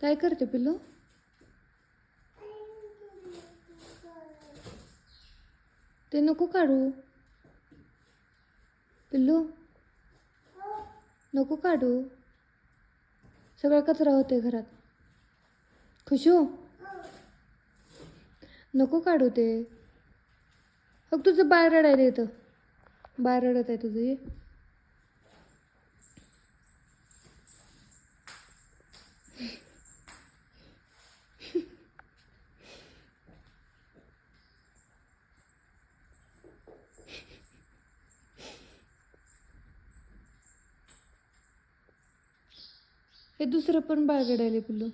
काय करते पिल्लू? ते नको काढू. पिल्लू नको काढू. सगळा कचरा होते घरात. खुशू? नको काढू ते. फक्त तुझं बाय रडायला येतं. बाय रडत आहे तुझं ये. हे दुसरं पण बाळगडायला पिल्लू